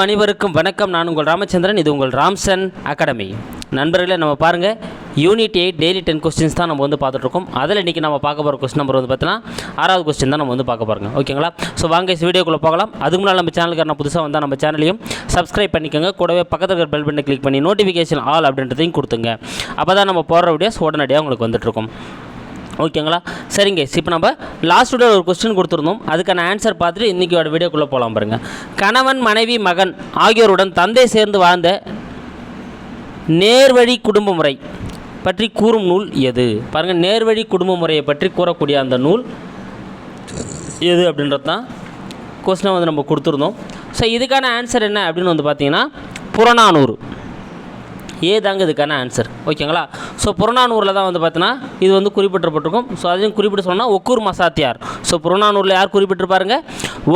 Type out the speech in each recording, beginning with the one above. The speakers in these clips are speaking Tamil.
அனைவருக்கும் வணக்கம். நான் உங்கள் ராமச்சந்திரன் இது உங்கள் ராம்சன் அகாடமி. நண்பர்களே நம்ம பாருங்கள் unit eight daily ten questions தான் நம்ம வந்து பார்த்துட்ருக்கோம் அதில் இன்றைக்கி நம்ம பார்க்க போகிற கொஸ்டின் நம்பர் வந்து பார்த்தீங்கன்னா ஆறாவது கொஸ்டின் தான் நம்ம வந்து பார்க்க போகிறோங்க. ஓகேங்களா? ஸோ வாங்க வீடியோக்குள்ளே போகலாம். அதுக்கு முன்னால் நம்ம சேனலுக்கு நான் புதுசாக வந்தால் நம்ம சேனலையும் சப்ஸ்கிரைப் பண்ணிக்கோங்க. கூடவே பக்கத்தில் இருக்கிற பெல் பட்டனை கிளிக் பண்ணி நோட்டிஃபிகேஷன் ஆல் அப்படின்றதையும் கொடுத்துங்க. அப்போ தான் நம்ம போடுற வீடியோஸ் உடனடியாக உங்களுக்கு வந்துட்டுருக்கும் ஓகேங்களா? சரிங்க. இப்போ நம்ம லாஸ்ட் வீடியோ ஒரு கொஸ்டின் கொடுத்துருந்தோம். அதுக்கான ஆன்சர் பார்த்துட்டு இன்றைக்கியோட வீடியோக்குள்ளே போகலாம் பாருங்கள் கணவன் மனைவி மகன் ஆகியோருடன் தந்தை சேர்ந்து வாழ்ந்த நேர்வழி குடும்ப முறை பற்றி கூறும் நூல் எது? பாருங்கள் நேர்வழி குடும்ப முறையை பற்றி கூறக்கூடிய அந்த நூல் எது அப்படின்றது தான் கொஸ்டினை வந்து நம்ம கொடுத்துருந்தோம். ஸோ இதுக்கான ஆன்சர் என்ன அப்படின்னு வந்து பார்த்தீங்கன்னா புறநானூறு. ஏ தாங்க இதுக்கான ஆன்சர் ஓகேங்களா? ஸோ புறநானூரில் தான் வந்து பார்த்தீங்கன்னா இது வந்து குறிப்பிட்டப்பட்டிருக்கும். ஸோ அதையும் குறிப்பிட்டு சொன்னால் ஒக்கூர் மசாத்தியார். ஸோ புறநானூரில் யார் குறிப்பிட்டிருப்பாருங்க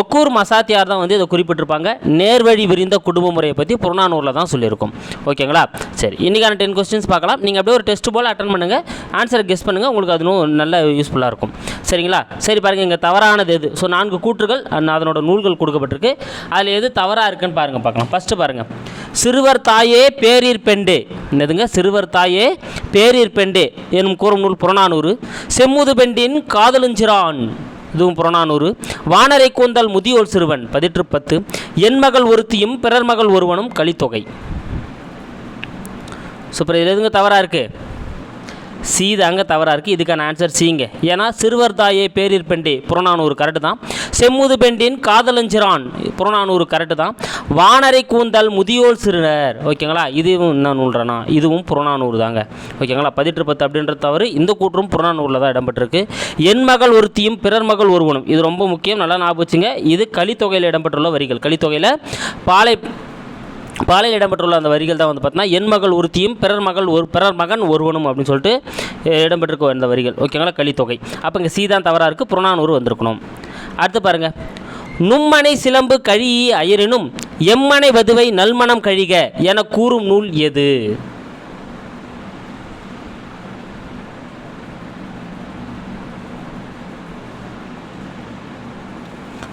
ஒக்கூர் மசாத்தியார் தான் வந்து இதை குறிப்பிட்டிருப்பாங்க. நேர்வழி விரிந்த குடும்ப முறையை பற்றி புறநானூரில் தான் சொல்லியிருக்கும். ஓகேங்களா? சரி இன்றைக்கான டென் கொஸ்டின்ஸ் பார்க்கலாம். நீங்கள் அப்படியே ஒரு டெஸ்ட் போல் அட்டன் பண்ணுங்கள் ஆன்சரை கெஸ் பண்ணுங்கள் உங்களுக்கு அதுவும் நல்ல யூஸ்ஃபுல்லாக இருக்கும். சரிங்களா? சரி பாருங்கள் இங்கே தவறானது எது? ஸோ நான்கு கூற்றுகள் அதனோட நூல்கள் கொடுக்கப்பட்டிருக்கு. அதில் எது தவறாக இருக்குன்னு பாருங்கள் பார்க்கலாம். ஃபஸ்ட்டு பாருங்கள் சிறுவர் தாயே பேரீர் பெண் என்னதுங்க? சிறுவர் தாயே பேரீர் பெண்டே எனும் கூறும் நூல் புறநானூறு. செம்முது பெண்டின் காதலுஞ்சிரான். இதுவும் புறநானூறு. வானரை கூந்தல் முதியோர் சிறுவன் பதிற்று பத்து. என் மகள் ஒருத்தியும் பிறர் மகள் ஒருவனும் கலித்தொகை சூப்பர் எதுங்க தவறாக இருக்குது சி தாங்க தவறாக இருக்குது இதுக்கான ஆன்சர் சிங்க. ஏன்னா சிறுவர் தாயே பேரிர் பெண்டி புறநானூறு கரெக்டு தான். செம்முது பெண்டின் காதலஞ்சிரான் புறநானூறு கரெக்டு தான். வானரை கூந்தல் முதியோல் சிறுநர். ஓகேங்களா? இதுவும் என்ன நூல்றனா? இதுவும் புறநானூறு தாங்க. ஓகேங்களா? பதிட்டு பத்து அப்படின்றது தவறு. இந்த கூற்றும் புறநானூரில் தான் இடம்பெற்றிருக்கு. என் மகள் ஒருத்தியும் பிறர் மகள் ஒருவனும். இது ரொம்ப முக்கியம். நல்லா ஞாபகம் வச்சுங்க. இது கலித்தொகையில் இடம்பெற்றுள்ள வரிகள். கலித்தொகையில் பாலை பாலையில் இடம்பெற்றுள்ள அந்த வரிகள் தான் வந்து பார்த்தீங்கன்னா என் மகள் ஒருத்தியும் பிறர் மகள் ஒரு பிறர் மகன் ஒருவனும் அப்படின்னு சொல்லிட்டு இடம்பெற்றிருக்க அந்த வரிகள். ஓகேங்களா? கலித்தொகை. அப்போ இங்கே சீதான் தவறாக இருக்குது புறநானூறு வந்திருக்கணும். அடுத்து பாருங்கள் நும்மனை சிலம்பு கழி அயரினும் எம்மனை வதுவை நல்மணம் கழிக என கூறும் நூல் எது?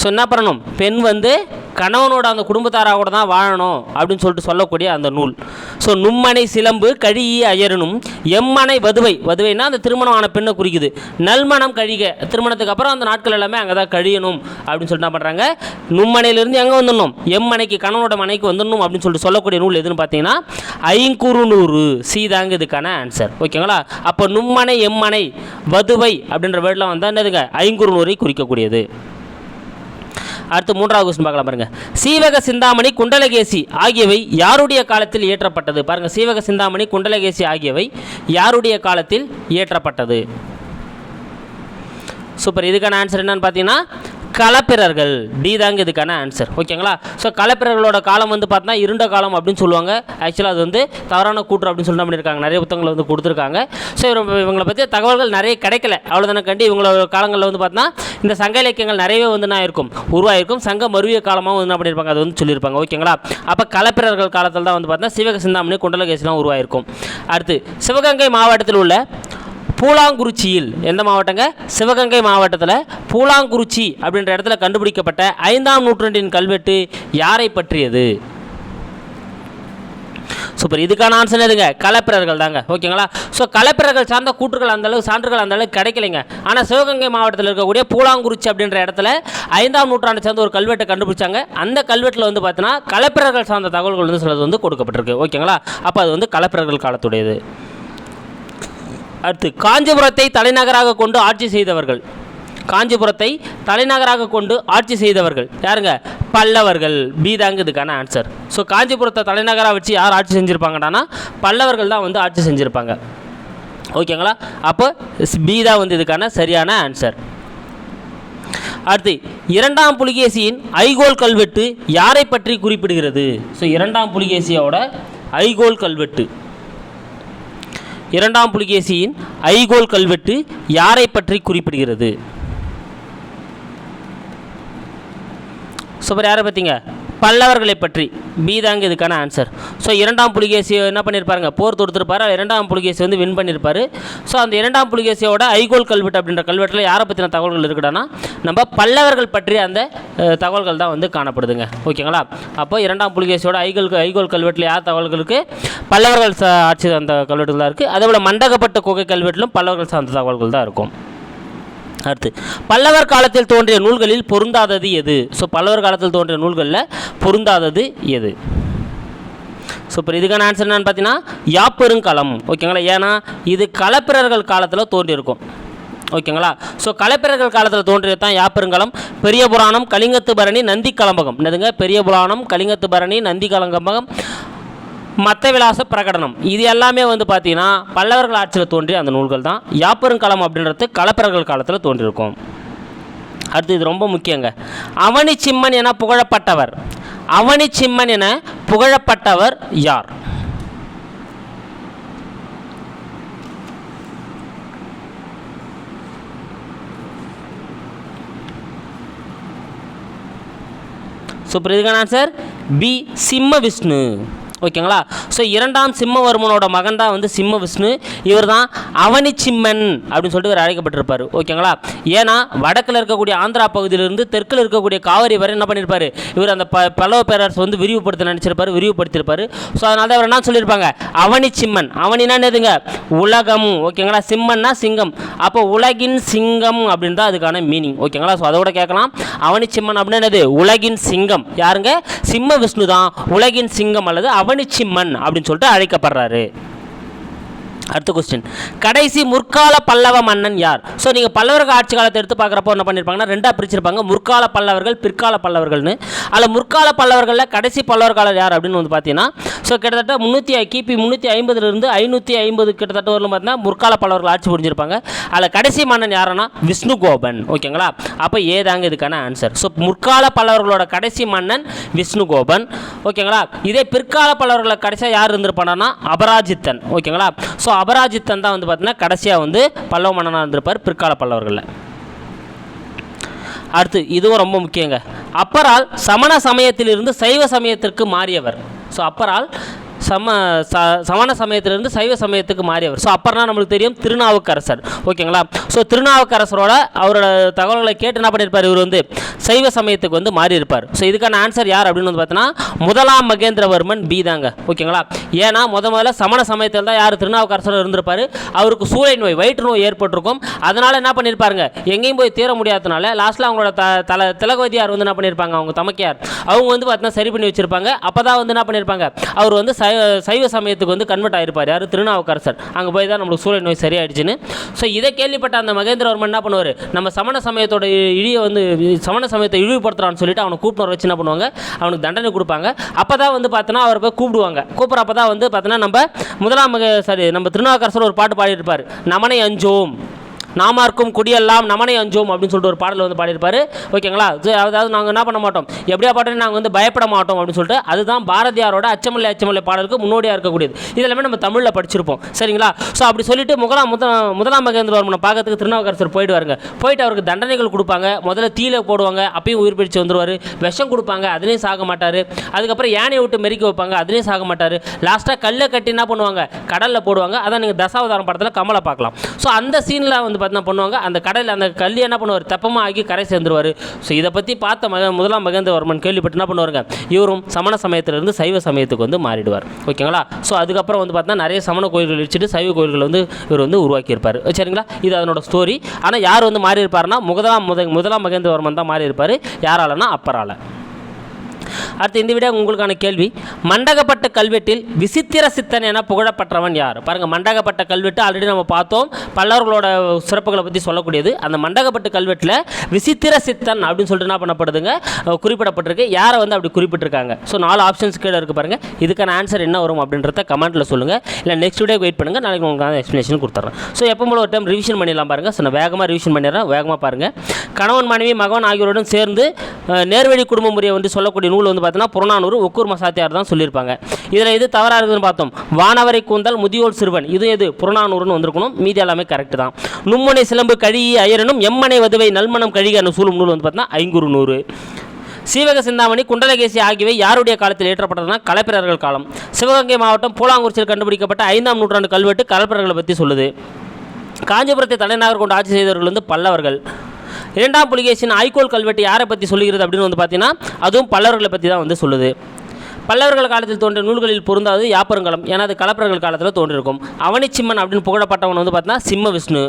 ஸோ என்ன பண்ணணும் பெண் வந்து கணவனோட அந்த குடும்பத்தாராக கூட தான் வாழணும் அப்படின்னு சொல்லிட்டு சொல்லக்கூடிய அந்த நூல். ஸோ நும்மனை சிலம்பு கழியி அயரனும் எம்மனை வதுவை. வதுவைனா அந்த திருமணம் ஆன பெண்ணை குறிக்குது. நல்மணம் கழிக. திருமணத்துக்கு அப்புறம் அந்த நாட்கள் எல்லாமே அங்கே தான் கழியணும் அப்படின்னு சொல்லிட்டு என்ன பண்ணுறாங்க நும்மனையிலேருந்து எங்கே வந்துடணும்? எம்மனைக்கு கணவனோட மனைக்கு வந்துடணும் அப்படின்னு சொல்லிட்டு சொல்லக்கூடிய நூல் எதுன்னு பார்த்தீங்கன்னா ஐங்குறுநூறு. சீதாங்க இதுக்கான ஆன்சர் ஓகேங்களா? அப்போ நும்மனை எம்மனை வதுவை அப்படின்ற வேர்டில் வந்தால் என்னதுங்க? ஐங்குறுநூறை குறிக்கக்கூடியது. அடுத்து மூன்றாவது கொஸ்டின் பார்க்கலாம் பாருங்க. சீவக சிந்தாமணி குண்டலகேசி ஆகியவை யாருடைய காலத்தில் இயற்றப்பட்டது? பாருங்க சீவக சிந்தாமணி குண்டலகேசி ஆகியவை யாருடைய காலத்தில் இயற்றப்பட்டது? சூப்பர். இதுக்கான ஆன்சர் என்னன்னு பார்த்தீங்கன்னா களப்பிரர்கள் டி தாங்க இதுக்கான ஆன்சர் ஓகேங்களா ஸோ கலப்பிரர்களோட காலம் வந்து பார்த்தா இருண்ட காலம் அப்படின்னு சொல்லுவாங்க. ஆக்சுவலாக அது வந்து தவறான கூற்று அப்படின்னு சொல்லி பண்ணியிருக்காங்க நிறைய புத்தகங்களை வந்து கொடுத்துருக்காங்க. ஸோ இவங்களை பற்றி தகவல்கள் நிறைய கிடைக்கல. அவ்வளோதானே கண்டி? இவங்களோட காலங்களில் வந்து பார்த்தீங்கன்னா இந்த சங்க இலக்கியங்கள் நிறையவே வந்து நான் இருக்கும் உருவாயிருக்கும். சங்க மருவிய காலமாக வந்து என்ன பண்ணியிருப்பாங்க அது வந்து சொல்லியிருப்பாங்க. ஓகேங்களா அப்போ களப்பிரர்கள் காலத்தில் தான் வந்து பார்த்தா சிவக சிந்தாமணி குண்டலகேசிலாம் உருவாயிருக்கும். அடுத்து சிவகங்கை மாவட்டத்தில் உள்ள பூலாங்குறிச்சியில் எந்த மாவட்டங்க? சிவகங்கை மாவட்டத்தில் பூலாங்குறிச்சி அப்படின்ற இடத்துல கண்டுபிடிக்கப்பட்ட ஐந்தாம் நூற்றாண்டின் கல்வெட்டு யாரை பற்றியது? சூப்பர் இதுக்கான ஆன்சர் எதுங்க கலப்பிரர்கள் தாங்க. ஓகேங்களா? ஸோ கலப்பிரர்கள் சார்ந்த கூற்றுகள் அந்தளவுக்கு சான்றுகள் அந்தளவுக்கு கிடைக்கலைங்க. ஆனால் சிவகங்கை மாவட்டத்தில் இருக்கக்கூடிய பூலாங்குறிச்சி அப்படின்ற இடத்துல ஐந்தாம் நூற்றாண்டு சேர்ந்த ஒரு கல்வெட்டை கண்டுபிடிச்சாங்க. அந்த கல்வெட்டில் வந்து பார்த்தீங்கன்னா கலப்பிரர்கள் சார்ந்த தகவல்கள் வந்து சிலது வந்து கொடுக்கப்பட்டிருக்கு. ஓகேங்களா? அப்போ அது வந்து கலப்பிரர்கள் காலத்துடையது. அடுத்து காஞ்சிபுரத்தை தலைநகராக கொண்டு ஆட்சி செய்தவர்கள். காஞ்சிபுரத்தை தலைநகராக கொண்டு ஆட்சி செய்தவர்கள். யாருங்க? பல்லவர்கள். பி தாங்க இதுக்கான ஆன்சர் ஸோ காஞ்சிபுரத்தை தலைநகராக வச்சு யார் ஆட்சி செஞ்சுருப்பாங்கன்னா பல்லவர்கள் தான் வந்து ஆட்சி செஞ்சுருப்பாங்க. ஓகேங்களா அப்போ பி தான் வந்து இதுக்கான சரியான ஆன்சர் அடுத்து இரண்டாம் புலிகேசியின் ஐகோல் கல்வெட்டு யாரை பற்றி குறிப்பிடுகிறது? ஸோ இரண்டாம் புலிகேசியோட ஐகோல் கல்வெட்டு. இரண்டாம் புலிகேசியின் ஐகோல் கல்வெட்டு யாரை பற்றி குறிப்பிடுகிறது? சூப்பர் யாரை பார்த்தீங்க பல்லவர்களை பற்றி பி தாங்க இதுக்கான ஆன்சர் ஸோ இரண்டாம் புலிகேசி என்ன பண்ணியிருப்பாருங்க போர் தொடுத்திருப்பாரு. இரண்டாம் புலிகேசி வந்து வின் பண்ணியிருப்பாரு ஸோ அந்த இரண்டாம் புலிகேசியோட ஐகோல் கல்வெட்டு அப்படின்ற கல்வெட்டில் யாரை பற்றின தகவல்கள் இருக்குடானா நம்ம பல்லவர்கள் பற்றிய அந்த தகவல்கள் தான் வந்து காணப்படுதுங்க. ஓகேங்களா? அப்போ இரண்டாம் புலிகேசியோட ஐகோல் ஐகோல் கல்வெட்டில் யார் தகவல்களுக்கு பல்லவர்கள் ஆட்சி அந்த கல்வெட்டுகள் தான் இருக்குது அதே போல் மண்டகப்பட்ட குகை கல்வெட்டிலும் பல்லவர்கள் சார்ந்த தகவல்கள் தான் இருக்கும். அடுத்து பல்லவர் காலத்தில் தோன்றிய நூல்களில் பொருந்தாதது எது? ஸோ பல்லவர் காலத்தில் தோன்றிய நூல்களில் பொருந்தாதது எது? ஸோ இப்போ இதுக்கான ஆன்சர் என்னன்னு பார்த்தீங்கன்னா யாப்பெருங்கலம் ஓகேங்களா? ஏன்னா இது களப்பிரர்கள் காலத்தில் தோன்றியிருக்கும். ஓகேங்களா? ஸோ கலப்பிரர்கள் காலத்தில் தோன்றியது தான் யாப்பெருங்கலம் பெரிய புராணம் கலிங்கத்து பரணி நந்தி கலம்பகம். என்னதுங்க? பெரிய புராணம் கலிங்கத்து பரணி நந்தி கலங்கம்பகம் மத்த விலாச பிரகடனம். இது எல்லாமே வந்து பார்த்தீங்கன்னா பல்லவர்கள் ஆட்சியில் தோன்றிய அந்த நூல்கள் தான். யாப்பெருங்கலம் அப்படின்றது களப்பிரர்கள் காலத்தில் தோன்றியிருக்கும். அடுத்து இது ரொம்ப முக்கியங்க. அவனி சிம்மன் என புகழப்பட்டவர். அவனி சிம்மன் என புகழப்பட்டவர் யார்? சூப்பர் இதுக்கான ஆன்சர் பி. சிம்ம விஷ்ணு ஓகேங்களா? ஸோ இரண்டாம் சிம்மவர்மனோட மகன் தான் வந்து சிம்ம விஷ்ணு. இவர் தான் அவனி சிம்மன் அப்படின்னு சொல்லிட்டு இவர் அழைக்கப்பட்டிருப்பார். ஓகேங்களா? ஏன்னா வடக்கில் இருக்கக்கூடிய ஆந்திரா பகுதியிலிருந்து தெற்கில் இருக்கக்கூடிய காவிரி வரை என்ன பண்ணியிருப்பார் இவர் அந்த ப பல்லவ பேரரசு வந்து விரிவுபடுத்த நினச்சிருப்பார் விரிவுபடுத்தியிருப்பார் ஸோ அதனால தான் இவர் என்ன சொல்லியிருப்பாங்க? அவனி சிம்மன் அவனினா என்னதுங்க? உலகம். ஓகேங்களா? சிம்மன்னா சிங்கம். அப்போ உலகின் சிங்கம் அப்படின்னு தான் அதுக்கான மீனிங் ஓகேங்களா? ஸோ அதோட கேட்கலாம். அவனி சிம்மன் அப்படின்னா என்னது? உலகின் சிங்கம். யாருங்க? சிம்ம விஷ்ணு தான் உலகின் சிங்கம் அல்லது அவ சிம்மன் அப்படின்னு சொல்லிட்டு அழைக்கப்படுறாரு. அடுத்த கொஸ்டின் கடைசி முற்கால பல்லவ மன்னன் யார்? ஸோ நீங்கள் பல்லவர்கள் ஆட்சி காலத்தை எடுத்து பார்க்குறப்போ என்ன பண்ணியிருப்பாங்கன்னா ரெண்டாக பிரிச்சிருப்பாங்க. முற்கால பல்லவர்கள் பிற்கால பல்லவர்கள்னு. அதில் முற்கால பல்லவர்களில் கடைசி பல்லவர்காலர் யார் அப்படின்னு வந்து பார்த்தீங்கன்னா ஸோ கிட்டத்தட்ட முந்நூற்றி கிபி முந்நூற்றி ஐம்பதுலேருந்து ஐநூற்றி ஐம்பது கிட்டத்தட்ட வரலும் பார்த்தீங்கன்னா முற்கால பல்லவர்கள் ஆட்சி புரிஞ்சிருப்பாங்க. அதில் கடைசி மன்னன் யாருன்னா விஷ்ணுகோபன். ஓகேங்களா? அப்போ ஏதாங்க இதுக்கான ஆன்சர் ஸோ முற்கால பல்லவர்களோட கடைசி மன்னன் விஷ்ணுகோபன். ஓகேங்களா? இதே பிற்கால பல்லவர்களை கடைசியாக யார் இருந்திருப்பானா அபராஜித்தன். ஓகேங்களா? ஸோ அபராஜித்தன் தான் வந்து பார்த்தீங்கன்னா கடைசியாக வந்து பல்லவ மன்னனாக இருந்திருப்பார் பிற்கால பல்லவர்களில். அடுத்து இதுவும் ரொம்ப முக்கியங்க. அப்பரால் சமண சமயத்திலிருந்து சைவ சமயத்திற்கு மாறியவர். ஸோ அப்பரால் சம ச சமண சமயத்திலிருந்து சைவ சமயத்துக்கு மாறியவர். ஸோ அப்பர்னா நம்மளுக்கு தெரியும் திருநாவுக்கரசர். ஓகேங்களா? ஸோ திருநாவுக்கரசரோட அவரோட தகவல்களை கேட்டு என்ன பண்ணியிருப்பார்? இவர் வந்து சைவ சமயத்துக்கு வந்து மாறி இருப்பார் ஸோ இதுக்கான ஆன்சர் யார் அப்படின்னு வந்து பார்த்தீங்கன்னா முதலாம் மகேந்திரவர்மன் பி தாங்க. ஓகேங்களா? ஏன்னா முத முதல்ல சமண சமயத்தில் தான் யார் திருநாவுக்கரசர் இருந்திருப்பார்? அவருக்கு சூளை நோய் வயிற்று நோய் ஏற்பட்டிருக்கும். அதனால் என்ன பண்ணியிருப்பாருங்க? எங்கேயும் போய் தீர முடியாதனால லாஸ்ட்டில் அவங்களோட த தல திலகவதியார் வந்து என்ன பண்ணியிருப்பாங்க? அவங்க தமக்கையார். அவங்க வந்து பார்த்தீங்கன்னா சரி பண்ணி வச்சிருப்பாங்க. அப்போ தான் வந்து என்ன பண்ணியிருப்பாங்க? அவர் வந்து சைவ சைவ சமயத்துக்கு வந்து கன்வெர்ட் ஆயிருப்பார். யார்? திருநாவுக்கரசர். அங்கே போய் தான் நம்மளுக்கு சூரிய நோய் சரியாயிடுச்சுன்னு. ஸோ இதை கேள்விப்பட்ட அந்த மகேந்திரவர்மன் என்ன பண்ணுவார்? நம்ம சமண சமயத்தோட இழியை வந்து சமண சமயத்தை இழிவுபடுத்துறான்னு சொல்லிட்டு அவனை கூப்பிட்டு வச்சு என்ன பண்ணுவாங்க? அவனுக்கு தண்டனை கொடுப்பாங்க. அப்போ தான் வந்து பார்த்தோன்னா அவரை போய் கூப்பிடுவாங்க. கூப்பிட்றப்ப தான் வந்து பார்த்தோன்னா நம்ம முதலாம் சாரி நம்ம திருநாவுக்கரசர் ஒரு பாட்டு பாடியிருப்பார். நமனை அஞ்சோம். நாமார்க்கும் குடியெல்லாம் நமனை அஞ்சோம் அப்படின்னு சொல்லிட்டு ஒரு பாடல் வந்து பாடியிருப்பாரு. ஓகேங்களா? அதாவது நாங்கள் என்ன பண்ண மாட்டோம்? எப்படியா பாட்டு நாங்கள் வந்து பயப்பட மாட்டோம் அப்படின்னு சொல்லிட்டு அதுதான் பாரதியாரோட அச்சமில்லை அச்சமில்லை பாடலுக்கு முன்னோடியாக இருக்கக்கூடியது. இதெல்லாமே நம்ம தமிழில் படிச்சிருப்போம். சரிங்களா? ஸோ அப்படி சொல்லிட்டு முகலாம் முத முதலாம் மகேந்திரவர்மனை பார்க்கறதுக்கு திருநாவுக்கரசர் போயிடுவாருங்க. போயிட்டு அவருக்கு தண்டனைகள் கொடுப்பாங்க. முதல்ல தீயில போடுவாங்க அப்பயும் உயிர் பிடிச்சு வந்துடுவார் விஷம் கொடுப்பாங்க அதுலேயும் சாக மாட்டார். அதுக்கப்புறம் யானையை விட்டு மெரிக்க வைப்பாங்க அதுலேயும் சாக மாட்டார். லாஸ்ட்டாக கல்லை கட்டி என்ன பண்ணுவாங்க? கடலில் போடுவாங்க. அதான் நீங்கள் தசாவதாரம் படத்தில் கமலை பார்க்கலாம். ஸோ அந்த சீனில் வந்து பார்த்தீங்கன்னா பண்ணுவாங்க. அந்த கடலில் அந்த கல் என்ன பண்ணுவார்? தெப்பமாக ஆகி கரை சேர்ந்துருவார். ஸோ இதை பற்றி பார்த்த மக முதலாம் மகேந்திரவர்மன் கேள்விப்பட்டு என்ன பண்ணுவாருங்க? இவரும் சமண சமயத்திலிருந்து சைவ சமயத்துக்கு வந்து மாறிடுவார். ஓகேங்களா? ஸோ அதுக்கப்புறம் வந்து பார்த்தீங்கன்னா நிறைய சமண கோயில்கள் வச்சுட்டு சைவ கோயில்கள் வந்து இவர் வந்து உருவாக்கியிருப்பார். சரிங்களா? இது அதனோட ஸ்டோரி ஆனால் யார் வந்து மாறி முதலாம் முத முதலாம் மகேந்திரவர்மன் தான் மாறி இருப்பார் யாராலனா அப்பரால. அடுத்து இந்த வீடியோ உங்களுக்கான கேள்வி. மண்டகப்பட்ட கல்வெட்டில் விசித்திர சித்தன் என புகழப்பட்டவன் யார்? பாருங்கள் மண்டகப்பட்ட கல்வெட்டு ஆல்ரெடி நம்ம பார்த்தோம். பல்லவர்களோட சிறப்புகளை பற்றி சொல்லக்கூடியது. அந்த மண்டகப்பட்ட கல்வெட்டில் விசித்திர சித்தன் அப்படின்னு சொல்லிட்டு என்ன பண்ணப்படுதுங்க? குறிப்பிடப்பட்டிருக்கு. யாரை வந்து அப்படி குறிப்பிட்டிருக்காங்க? ஸோ நாலு ஆப்ஷன்ஸ் கீழே இருக்கு பாருங்கள் இதுக்கான ஆன்சர் என்ன வரும் அப்படின்றத கமெண்ட்டில் சொல்லுங்கள் இல்லை நெக்ஸ்ட் வீடியோ வெயிட் பண்ணுங்கள் நாளைக்கு உங்களுக்கு எக்ஸ்ப்ளனேஷன் கொடுத்துட்றேன் ஸோ எப்போ போல ஒரு டைம் ரிவிஷன் பண்ணிடலாம் பாருங்கள் ஸோ நான் வேகமாக ரிவிஷன் பண்ணிடுறேன். வேகமாக பாருங்கள் கணவன் மனைவி மகன் ஆகியோருடன் சேர்ந்து நேர்வழி குடும்ப முறையை வந்து சொல்லக்கூடிய நூல் வந்து பார்த்தீங்கன்னா புறநானூறு ஒக்கூர் மசாத்தியார் தான் சொல்லியிருப்பாங்க. இதில் இது தவறாக இருக்குதுன்னு பார்த்தோம். வானவரை கூந்தல் முதியோல் சிறுவன். இது எது? புறநானூறுன்னு வந்திருக்கணும். மீதி எல்லாமே கரெக்ட் தான். நும்மனை சிலம்பு கழுகி அயரனும் எம்மனை வதுவை நல்மணம் கழுகி அந்த சூழும் நூல் வந்து பார்த்தீங்கன்னா ஐங்குறு நூறு. சீவக சிந்தாமணி குண்டலகேசி ஆகியவை யாருடைய காலத்தில் ஏற்றப்பட்டதுனா கலப்பிரர்கள் காலம். சிவகங்கை மாவட்டம் பூலாங்குறிச்சியில் கண்டுபிடிக்கப்பட்ட ஐந்தாம் நூற்றாண்டு கல்வெட்டு கலப்பிரர்களை பற்றி சொல்லுது. காஞ்சிபுரத்தை தலைநகர் கொண்டு ஆட்சி செய்தவர்கள் வந்து பல்லவர்கள். இரண்டாம் புலிகேசின் ஐகோல் கல்வெட்டு யாரை பற்றி சொல்லுகிறது அப்படின்னு வந்து பார்த்தீங்கன்னா அதுவும் பல்லவர்களை பற்றி தான் வந்து சொல்லுது. பல்லவர்கள் காலத்தில் தோன்றிய நூல்களில் பொருந்தாது யாப்பருங்கலம் ஏன்னா அது கலப்பரர்கள் காலத்தில் தோன்றிருக்கும். அவனிச்சிம்மன் அப்படின்னு புகழப்பட்டவன் வந்து பார்த்தீங்கன்னா சிம்ம விஷ்ணு.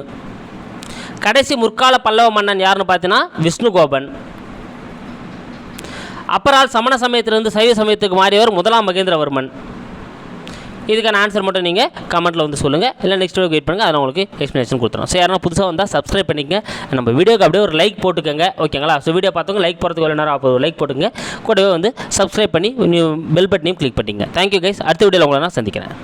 கடைசி முற்கால பல்லவ மன்னன் யாருன்னு பார்த்தீங்கன்னா விஷ்ணுகோபன். அப்பரால் சமண சமயத்திலிருந்து சைவ சமயத்துக்கு மாறியவர் முதலாம் மகேந்திரவர்மன். இதுக்கான ஆன்சர் மட்டும் நீங்கள் கமெண்ட்டில் வந்து சொல்லுங்கள் இல்லை நெக்ஸ்ட் வீடியோ வெயிட் பண்ணுங்கள் அதை உங்களுக்கு எக்ஸ்ப்ளனேஷன் கொடுத்துறோம் ஸோ யாரும் புதுசாக வந்தால் சப்ஸ்கிரைப் பண்ணிக்கங்க. நம்ம வீடியோக்கு அப்படியே ஒரு லைக் போட்டுக்கோங்க. ஓகேங்களா ஸோ வீடியோ பார்த்தவங்க லைக் போகிறதுக்கு ஒரு நேரம் அப்போ லைக் போட்டுங்க கூடவே வந்து சப்ஸ்கிரைப் பண்ணி பெல் பட்டனையும் கிளிக் பண்ணிங்க தேங்க்யூ கைஸ் அடுத்த வீடியோவில் உங்களை நான் சந்திக்கிறேன்.